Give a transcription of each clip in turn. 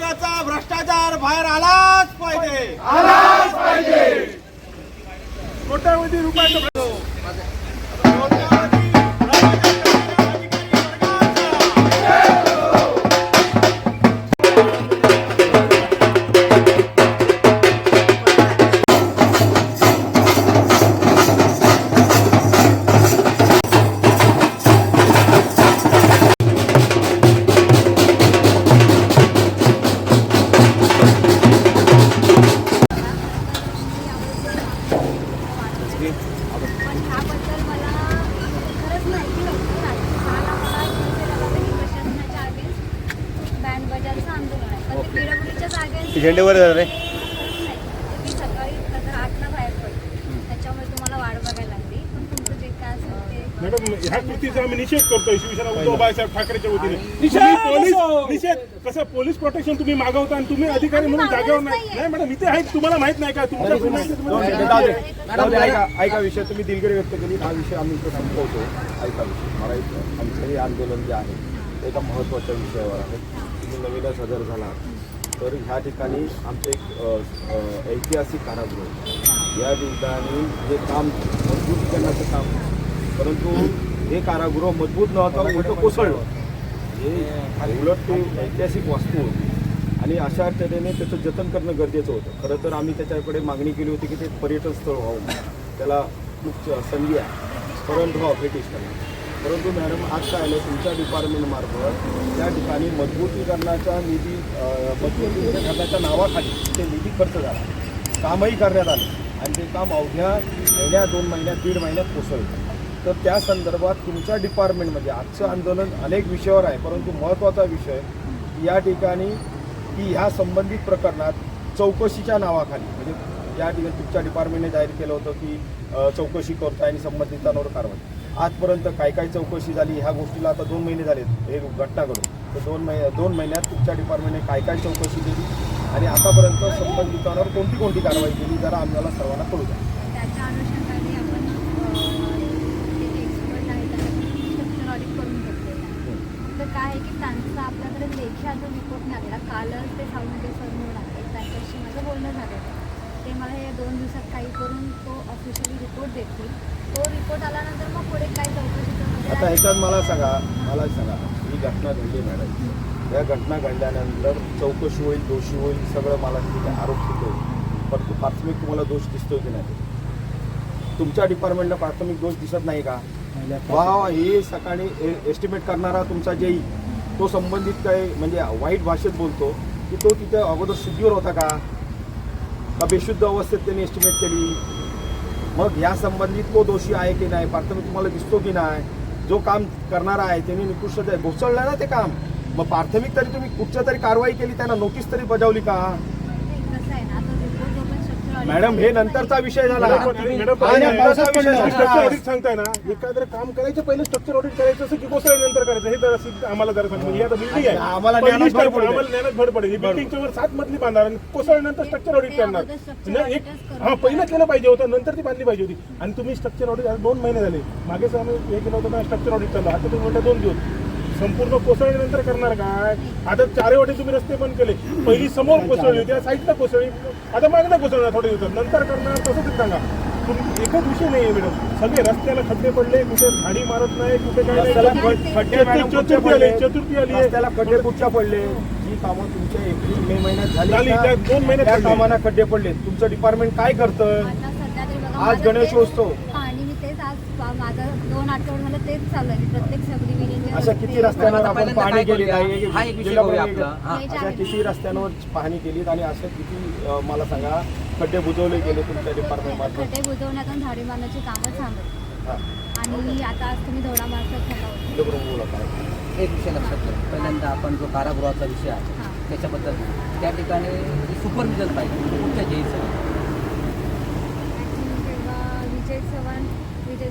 विभागाचा भ्रष्टाचार बाहेर आलाच पाहिजे. कोट्यावधी रुपयाचं पिढापुढीच्याच अगेन्स्ट झेंडेवर रे मी सकाळी नंतर आठला बाहेर पडले. त्याच्यामुळे तुम्हाला वाट बघायला लागली. पण तुमचं जे काय असेल ते मॅडम ह्या कृतीचा आम्ही निषेध करतोय शिवसेना उद्धव बाळासाहेब ठाकरेच्या वतीने. तुम्ही पोलीस निषेध कसं पोलीस प्रोटेक्शन तुम्ही मागवता आणि तुम्ही अधिकारी म्हणून जागेवर नाही. नाही मॅडम इथे आहेत तुम्हाला माहीत नाही का? तुमच्या गुन्ह्याची तुम्हाला ऐका ऐका विषय. तुम्ही दिलगिरी व्यक्त केली. हा विषय आम्ही इथं संपवतो. ऐका विषय. मला एक आमचं हे आंदोलन जे आहे ते एका महत्त्वाच्या विषयावर आहे. तुम्ही नवीनच हजर झाला तर ह्या ठिकाणी आमचं एक ऐतिहासिक कारागृह आहे. या ठिकाणी हे काम मजबूत करण्याचं काम परंतु हे कारागृह मजबूत नव्हतं उलटं कोसळलं. हे उलट ते ऐतिहासिक वास्तू होती. आणि अशा तऱ्हेने त्याचं जतन करणं गरजेचं होतं. खरं तर आम्ही त्याच्याकडे मागणी केली होती की ते पर्यटन स्थळ व्हावं त्याला खूप च- संधी आहे. परंतु ऑपरेटिव्ह करणार परंतु मॅडम आज काय आलं तुमच्या डिपार्टमेंटमार्फत त्या ठिकाणी मजबूतीकरणाचा निधी मजबूतीकरणाच्या नावाखाली ते निधी खर्च झाला. कामही करण्यात आलं. आणि ते काम अवघ्या महिन्या दोन महिन्यात दीड महिन्यात कोसळलं. तर त्या संदर्भात तुमच्या डिपार्टमेंटमध्ये आजचं आंदोलन अनेक विषयावर आहे परंतु महत्त्वाचा विषय या ठिकाणी की ह्या संबंधित प्रकरणात चौकशीच्या नावाखाली म्हणजे या ठिकाणी तुमच्या डिपार्टमेंटने जाहीर केलं होतं की चौकशी करतोय आणि संबंधितांवर कारवाई. आजपर्यंत काय काय चौकशी झाली ह्या गोष्टीला आता दोन महिने झालेत हे घटना घडून तर दोन महिने दोन महिन्यात तुमच्या डिपार्टमेंटने काय काय चौकशी केली आणि आतापर्यंत संबंधितांवर कोणती कोणती कारवाई केली जरा आम्हाला सर्वांना कळू द्या. काय आहे की त्यांचा आपल्याकडे लेखी अजून रिपोर्ट नाही आलेला. कालच ते सावंते सर म्हणून आहे त्यांच्याशी माझं बोलणं झालेलं ते मला हे दोन दिवसात काही करून तो ऑफिशियली रिपोर्ट देतील. तो रिपोर्ट आल्यानंतर मग पुढे काय चौकशीचं आता ह्याच्यात मला सांगा मला सांगा ही घटना घडली मॅडम. या घटना घडल्यानंतर चौकशी होईल दोषी होईल सगळं मला ठीक आहे आरोप सिद्ध होईल परंतु प्राथमिक तुम्हाला दोष दिसतोय की नाही? तुमच्या डिपार्टमेंटला प्राथमिक दोष दिसत नाही का? वा हे सकाळी एस्टिमेट करणारा तुमचा जेई तो संबंधित काय म्हणजे वाईट भाषेत बोलतो की तो तिथे अगोदर शुद्धीवर होता का? का बेशुद्ध अवस्थेत त्यांनी एस्टिमेट केली? मग या संबंधित तो दोषी आहे की नाही प्राथमिक तुम्हाला दिसतो की नाही जो काम करणारा आहे त्यांनी निकृष्ट घोसळलं ना ते काम. मग प्राथमिक तरी तुम्ही कुठच्या तरी कारवाई केली त्यांना नोटीस तरी बजावली का नाही, कसं आहे ना तो रिपोर्ट जो पण स्ट्रक्चर ऑडिट मॅडम हे नंतरचा विषय झाला. हा ऑडिट सांगताय ना एखादं काम करायचं पहिले स्ट्रक्चर ऑडिट करायचं असं की कोसळल्यानंतर करायचं हे जरा आम्हाला जरा सांगा ही आता बिल्डिंग आहे. आम्हाला ज्ञानात भर पडेल. बिल्डिंगच्या वर सात मजली बांधणार आणि कोसळल्यानंतर स्ट्रक्चर ऑडिट ते करणार. एक हा पहिलं. केलं पाहिजे होतं नंतर ती बांधली पाहिजे होती. आणि तुम्ही स्ट्रक्चर ऑडिट दोन महिने झाले. मागेच आम्ही हे केलं होतं ना स्ट्रक्चर ऑडिट चाललं आता तुम्ही म्हणता दोन दिवस संपूर्ण कोसळल्यानंतर करणार काय आता चारही वाटे तुम्ही रस्ते बंद केले पहिली समोर कोसळली होती साईडला कोसळली आता मागणं कोसळणार थोडे दिवसात नंतर करणार तसं ते सांगा एकच विषय नाही आहे मॅडम सगळे रस्त्याला खड्डे पडले कुठे झाडी मारत नाही कुठे काय चतुर्थी? आली चतुर्थी आली आहे. रस्त्याला खड्डे कुठच्या पडले जी कामं तुमच्या एप्रिल मे महिन्यात झाली? त्या दोन महिन्यात. कामांना खड्डे पडले तुमचं डिपार्टमेंट काय करतं आज गणेशोत्सव. तेच- हा, आणि मी तेच आज पा- माझं दोन आठवडे झालं तेच चालू आहे मी प्रत्येक अशा किती रस्त्यांवर आपण पहिल्यांदा पाहणी काय केली करूया? नाही हा एक विषय जिल्हा करूया परिषद- आपला. हा. अशा किती रस्त्यांवर पाहणी केलीत आणि अशा किती अं, मला सांगा खड्डे बुजवले गेले तुमच्या डिपार्टमेंट मार्फत खड्डे बुजवण्यात आणि झाडी मारण्याची कामं थांबत हा. आणि आता आज तुम्ही धोडा मार्फत एक विषय लक्षात घ्या पहिल्यांदा आपण जो कारागृहाचा विषय आहे हां. त्याच्याबद्दल त्या ठिकाणी सुपरविजन पाहिजे कुठच्या घ्यायचं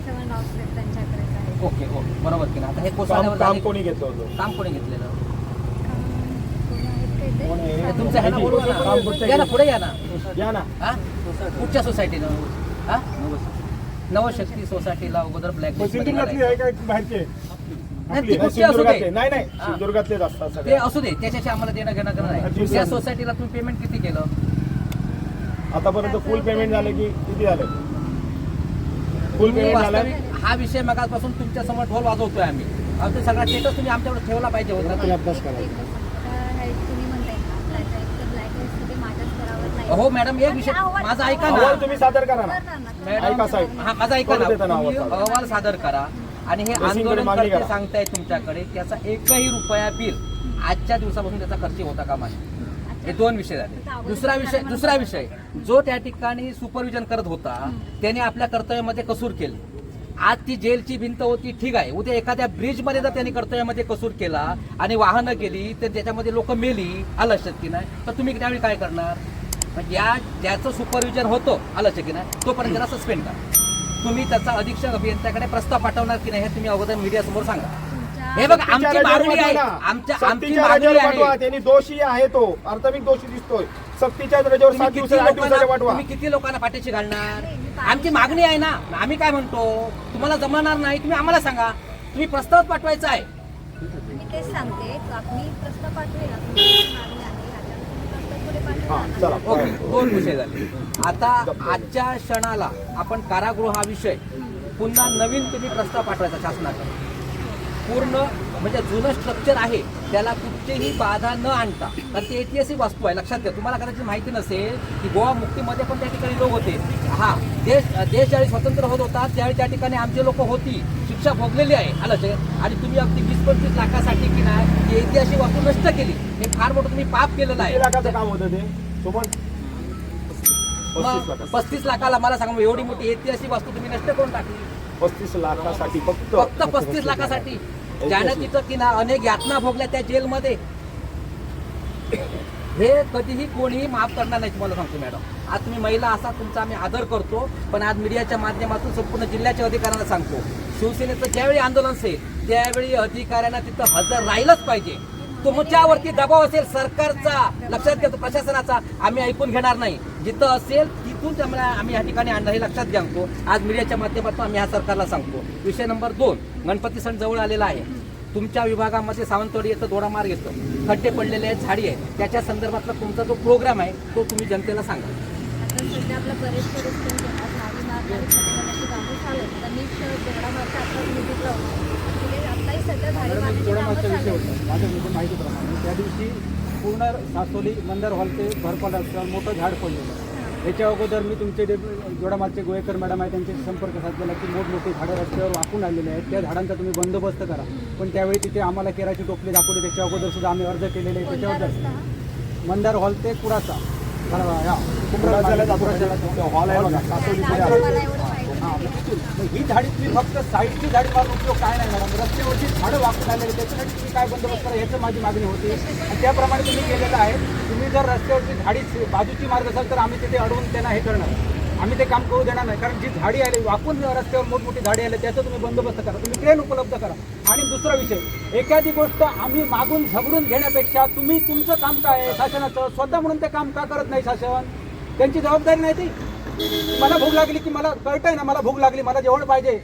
त्यांच्याकडेच आहे ओके ओके. बरोबर की ना आता हे काम कोसळल्यावर काम झाले- कोणी घेतलं होतं? काम कोणी घेतलेलं? कोण आहेत ते? ते? कोण आहे? हे तुमचं बोलवा काम ना या ना पुढे या ना. या ना. हा? कुठच्या सोसायटीनं हा? नवशक्ती सोसायटीला अगोदर ब्लॅक सिंधुदुर्गातली आहे काय बाहेरची आहे? आपली ती कुठची असू सिंधुदुर्गातले दे नाही नाही. हा. सिंधुदुर्गातलेच असतात ते सगळे असू दे. त्याच्याशी आम्हाला देणं घेणं घेणं नाही. त्या. सोसायटीला तुम्ही पेमेंट किती केलं? आतापर्यंत फुल पेमेंट झालं की किती झालं? तुम्ही वास्तविक हा विषय मगापासून तुमच्यासमोर ढोल वाजवतोय आम्ही आमचा सगळा स्टेटस तुम्ही आमच्याकडे ठेवला पाहिजे होता गोष्ट. तर हे माझ्या. हो मॅडम एक विषय माझा ऐका ना तुम्ही सादर करा ना ऐका साहेब. हा माझा ऐका ना करू अहवाल. सादर करा आणि हे करा. सांगताय तुमच्याकडे त्याचा एकही रुपया बिल आजच्या दिवसापासून त्याचा खर्च होता कामा नये हे दोन विषय झाले. दुसरा विषय दुसरा विषय जो त्या ठिकाणी सुपरविजन करत होता त्याने आपल्या कर्तव्यामध्ये कसूर केले. आज ती जेलची भिंत होती ठीक आहे. उद्या एखाद्या ब्रिजमध्ये जर त्यांनी कर्तव्यामध्ये कसूर केला आणि वाहनं गेली तर त्याच्यामध्ये लोक मेली आलं लक्षात की नाही? तर तुम्ही त्यावेळी काय करणार? या ज्याचं सुपरविजन होतं आलं लक्षात की नाही? तोपर्यंत त्याला सस्पेंड करा. तुम्ही त्याचा अधीक्षक अभियंत्याकडे प्रस्ताव पाठवणार की नाही हे तुम्ही अगोदर मीडिया समोर सांगा. हे बघा आमची मागणी आहे. आमच्या आमची मागणी आहे. त्यांनी दोषी आहे तो. प्राथमिक दोषी दिसतोय. सक्तीच्या रजेवर सात तुम्ही किती दिवसाच्या लोकांना पाठवा तुम्ही किती लोकांना पाठीशी घालणार? आमची मागणी आहे ना. आम्ही काय म्हणतो? तुम्हाला जमणार नाही. तुम्ही आम्हाला सांगा. तुम्ही प्रस्ताव पाठवायचा आहे. मी तेच सांगते. मी प्रस्ताव पाठवेल मागणी आहे. प्रस्ताव पुढे हा, ना. चला. ओके. दोन विषय झाले. आता आजच्या क्षणाला आपण कारागृह हा विषय पुन्हा नवीन तुम्ही प्रस्ताव पाठवायचा शासनाकडे. पूर्ण म्हणजे जुनं स्ट्रक्चर आहे त्याला कुठचीही बाधा न आणता. कारण ते ऐतिहासिक वास्तू आहे लक्षात घ्या तुम्हाला कदाचित माहिती नसेल की गोवा मुक्तीमध्ये पण त्या ठिकाणी लोक होते. हा देश देश ज्यावेळी स्वतंत्र होत होता त्यावेळी त्या ठिकाणी आमचे लोक होती. शिक्षा भोगलेली आहे आलं आणि तुम्ही अगदी वीस पंचवीस लाखासाठी की नाही ती ऐतिहासिक वास्तू नष्ट केली. हे फार मोठं तुम्ही पाप केलेलं आहे. काम होतं ते? सोबत? पस्तीस मग लाखाचं. पस्तीस लाखाला मला सांगा एवढी मोठी ऐतिहासिक वास्तू तुम्ही नष्ट करून टाकली. पस्तीस लाखासाठी फक्त. फक्त पस्तीस लाखासाठी. ज्यानं तिथं की ना अनेक यातना भोगल्या त्या जेलमध्ये. हे कधीही कोणीही माफ करणार नाही तुम्हाला सांगतो मॅडम. आज तुम्ही महिला असा तुमचा आम्ही आदर करतो पण आज मीडियाच्या माध्यमातून संपूर्ण जिल्ह्याच्या अधिकाऱ्यांना सांगतो. शिवसेनेचं ज्यावेळी आंदोलन असेल त्यावेळी अधिकाऱ्यांना तिथं हजर राहिलंच पाहिजे. तुमच्यावरती दबाव असेल सरकारचा लक्षात घेतो प्रशासनाचा आम्ही ऐकून घेणार नाही. जिथं असेल तिथून त्यामुळे आम्ही या ठिकाणी आणणार हे लक्षात घ्या आज मीडियाच्या माध्यमातून आम्ही ह्या सरकारला सांगतो. विषय नंबर दोन गणपती सण जवळ आलेला आहे. तुमच्या विभागामध्ये सावंतवाडी येतं दोडामार्ग येतं. खड्डे पडलेले आहेत झाडी आहे त्याच्या संदर्भातला तुमचा जो प्रोग्राम आहे तो तुम्ही जनतेला सांगा. आपला सध्या झाडी मार्गाची थोडा मागचा विषय आहेत. होता. माझ्या निघून माहितीप्रमाणे त्या दिवशी पूर्ण सासोली मंदार हॉल ते भरपाल रस्त्यावर मोठं झाड पडलेलं. याच्या अगोदर मी तुमचे जे जोडामागचे गोयकर मॅडम आहे त्यांच्याशी संपर्क साधलेला की मोठमोठी झाडं रस्त्यावर वाकून आलेले आहेत. त्या झाडांचा तुम्ही बंदोबस्त करा. पण त्यावेळी तिथे आम्हाला केराची टोपली दाखवली. त्याच्या अगोदर सुद्धा आम्ही अर्ज केलेले त्याच्यावर हा? मंदार हॉल ते कुडाचा हॉल आहे. मग ही झाडी तुम्ही फक्त साईडची झाडी मारून उपयोग काय नाही मॅडम. रस्त्यावरची झाडं वाकून आलेली त्याच्यासाठी तुम्ही काय बंदोबस्त करा याचं माझी मागणी होती. आणि त्याप्रमाणे तुम्ही केलेलं आहे. तुम्ही जर रस्त्यावरची झाडी बाजूची मार्ग असाल तर आम्ही तिथे अडवून त्यांना हे करणार. आम्ही ते काम करू देणार नाही. कारण जी झाडी आली वाकून रस्त्यावर मोठमोठी झाडी आली त्याचं तुम्ही बंदोबस्त करा. तुम्ही ट्रेन उपलब्ध करा. आणि दुसरा विषय एखादी गोष्ट आम्ही मागून झगडून घेण्यापेक्षा तुम्ही तुमचं काम काय आहे शासनाचं? स्वतः म्हणून ते काम का करत नाही शासन? त्यांची जबाबदारी नाही ती? मला भूक लागली की मला कळतंय ना मला भूक लागली मला जेवण पाहिजे.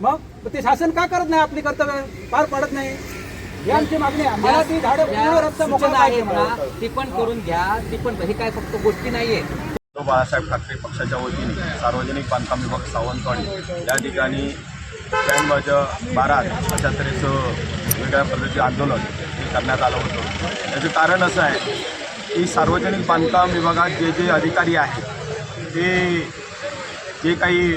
मग? ते शासन का करत नाही आपली कर्तव्य? पार पाडत नाही. ही आमची मागणी आहे. मला ती झाडं पूर्ण रस्ता मोकळा मला. ना ती पण करून घ्या. ती पण हे काय फक्त गोष्टी नाहीये. तो बाळासाहेब ठाकरे पक्षाच्या वतीने सार्वजनिक बांधकाम विभाग सावंतवाडी या ठिकाणी बँड बारात अशा तऱ्हेचं वेगळ्या पद्धतीचे आंदोलन हे करण्यात आलं होतं. त्याचं कारण असं आहे की सार्वजनिक बांधकाम विभागात जे जे अधिकारी आहेत हे जे काही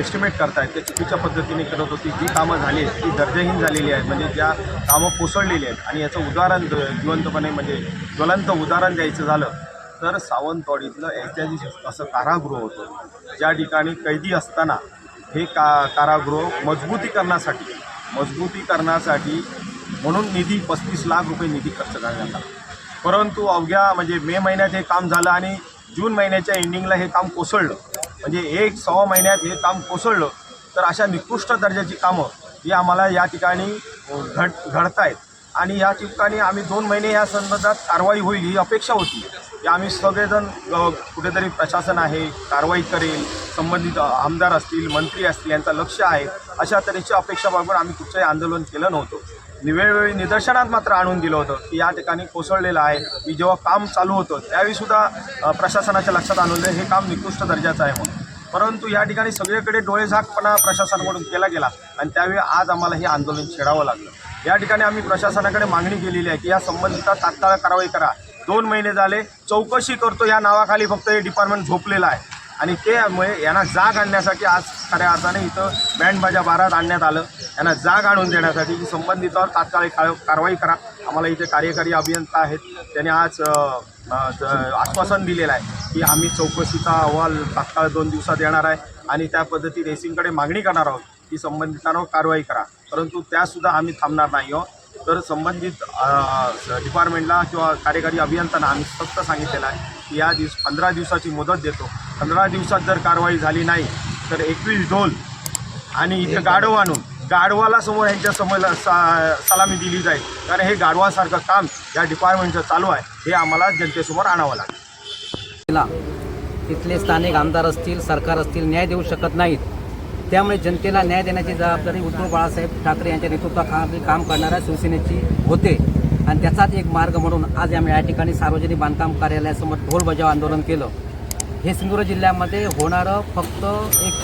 एस्टिमेट करतायत ते चुकीच्या पद्धतीने करत होती. जी कामं झाली आहेत ती दर्जाहीन झालेली आहेत. म्हणजे ज्या कामं कोसळलेली आहेत आणि याचं उदाहरण जिवंतपणे म्हणजे ज्वलंत उदाहरण द्यायचं झालं तर सावंतवाडीतलं ऐतिहासिक असं कारागृह होतं. ज्या ठिकाणी कैदी असताना हे का कारागृह मजबूतीकरणासाठी मजबूतीकरणासाठी म्हणून निधी पस्तीस लाख रुपये निधी खर्च करण्यात आला. परंतु अवघ्या म्हणजे मे महिन्यात हे काम झालं आणि जून महिन्याच्या एंडिंगला हे काम कोसळलं. म्हणजे एक सव्वा महिन्यात हे काम कोसळलं तर अशा निकृष्ट दर्जाची कामं ही आम्हाला या ठिकाणी घड घडत आहेत आणि या ठिकाणी आम्ही दोन महिने या संदर्भात कारवाई होईल ही अपेक्षा होती. की आम्ही सगळेजण कुठेतरी प्रशासन आहे कारवाई करेल संबंधित आमदार असतील मंत्री असतील यांचं लक्ष आहे अशा तऱ्हेची अपेक्षा बाळगून आम्ही कुठचंही आंदोलन केलं नव्हतं. वेळोवेळी निदर्शनात मात्र आणून दिलं होतं की या ठिकाणी कोसळलेलं आहे. की जेव्हा काम चालू होतं त्यावेळी सुद्धा प्रशासनाच्या लक्षात आणलं हे काम निकृष्ट दर्जाचं आहे म्हणून. परंतु या ठिकाणी सगळीकडे डोळेझाकपणा प्रशासनाकडून केला गेला आणि त्यावेळी आज आम्हाला हे आंदोलन छेडावं लागलं. या ठिकाणी आम्ही प्रशासनाकडे मागणी केलेली आहे की या संबंधित तात्काळ कारवाई करा. दोन महिने झाले चौकशी करतो या नावाखाली फक्त हे डिपार्टमेंट झोपलेलं आहे. आणि त्यामुळे यांना जाग आणण्यासाठी आज खऱ्या अर्थाने इथं बँडबाजा बारात आणण्यात आलं. यांना जाग आणून देण्यासाठी की संबंधितावर तात्काळ का- कारवाई करा. आम्हाला इथे कार्यकारी अभियंता आहेत. त्यांनी आज आश्वासन दिलेलं आहे की आम्ही चौकशीचा अहवाल तात्काळ दोन दिवसात येणार आहे आणि त्या पद्धती रेसिंगकडे मागणी करणार आहोत की संबंधितांवर कारवाई करा. परंतु त्यासुद्धा आम्ही थांबणार नाही आहोत. तर संबंधित डिपार्टमेंटला किंवा कार्यकारी अभियंत्यांना आम्ही फक्त सांगितलेलं आहे की या दिवस पंधरा दिवसाची मुदत देतो. पंधरा दिवसात जर कारवाई झाली नाही तर एकवीस ढोल आणि इथे गाढव आणून गाढवाला समोर यांच्या समोर सा- सलामी दिली जाईल. कारण हे गाढवासारखं काम या डिपार्टमेंटचं चालू आहे. हे आम्हाला जनतेसमोर आणावं लागेल. तिथले स्थानिक आमदार असतील सरकार असतील न्याय देऊ शकत नाहीत. त्यामुळे जनतेला न्याय देण्याची जबाबदारी उद्धव बाळासाहेब ठाकरे यांच्या नेतृत्वाखाली काम करणाऱ्या शिवसेनेची होते. आणि त्याचाच एक मार्ग म्हणून आज आम्ही या ठिकाणी सार्वजनिक बांधकाम कार्यालयासमोर ढोल बजाव आंदोलन केलं. हे सिंधुदुर्ग जिल्ह्यामध्ये होणारं फक्त एक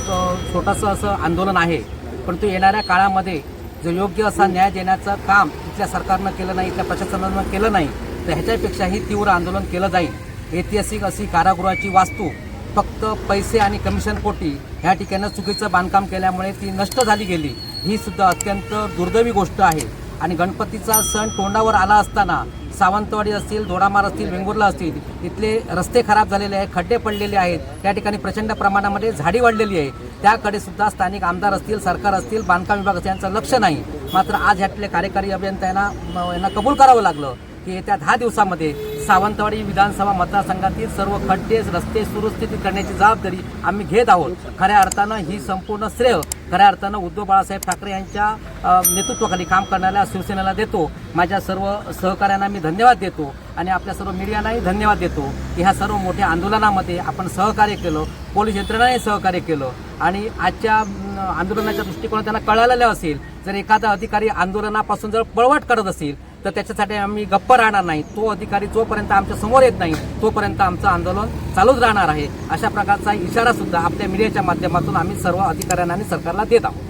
छोटंसं असं आंदोलन आहे. परंतु येणाऱ्या काळामध्ये जो योग्य असा न्याय देण्याचं काम इथल्या सरकारनं केलं नाही इथल्या प्रशासनानं केलं नाही तर ह्याच्यापेक्षाही तीव्र आंदोलन केलं जाईल. ऐतिहासिक अशी कारागृहाची वास्तू फक्त पैसे आणि कमिशन पोटी ह्या ठिकाणी चुकीचं बांधकाम केल्यामुळे ती नष्ट झाली गेली. ही सुद्धा अत्यंत दुर्दैवी गोष्ट आहे. आणि गणपतीचा सण तोंडावर आला असताना सावंतवाडी असतील दोडामार असतील वेंगुर्ला असतील इथले रस्ते खराब झालेले आहेत खड्डे पडलेले आहेत त्या ठिकाणी प्रचंड प्रमाणामध्ये झाडी वाढलेली आहे. त्याकडे सुद्धा स्थानिक आमदार असतील सरकार असतील बांधकाम विभाग असतील यांचं लक्ष नाही. मात्र आज ह्यातले कार्यकारी अभियंत्यांना यांना कबूल करावं लागलं की येत्या दहा दिवसामध्ये सावंतवाडी विधानसभा मतदारसंघातील सर्व खड्डे रस्ते सुरुस्थितीत करण्याची जबाबदारी आम्ही घेत आहोत. खऱ्या अर्थानं ही संपूर्ण श्रेय खऱ्या अर्थानं उद्धव बाळासाहेब ठाकरे यांच्या नेतृत्वाखाली काम करणाऱ्या शिवसेनेला देतो. माझ्या सर्व सहकाऱ्यांना मी धन्यवाद देतो आणि आपल्या सर्व मीडियालाही धन्यवाद देतो की ह्या सर्व मोठ्या आंदोलनामध्ये आपण सहकार्य केलं पोलीस यंत्रणाने सहकार्य केलं. आणि आजच्या आंदोलनाच्या दृष्टिकोनात त्यांना कळालेलं असेल जर एखादा अधिकारी आंदोलनापासून जर पळवट करत असेल तर त्याच्यासाठी आम्ही गप्प राहणार नाही. तो अधिकारी जोपर्यंत आमच्यासमोर येत नाही तोपर्यंत आमचं आंदोलन चालूच राहणार आहे. अशा प्रकारचा इशारा सुद्धा आपल्या मीडियाच्या माध्यमातून आम्ही सर्व अधिकाऱ्यांना आणि सरकारला देत आहोत.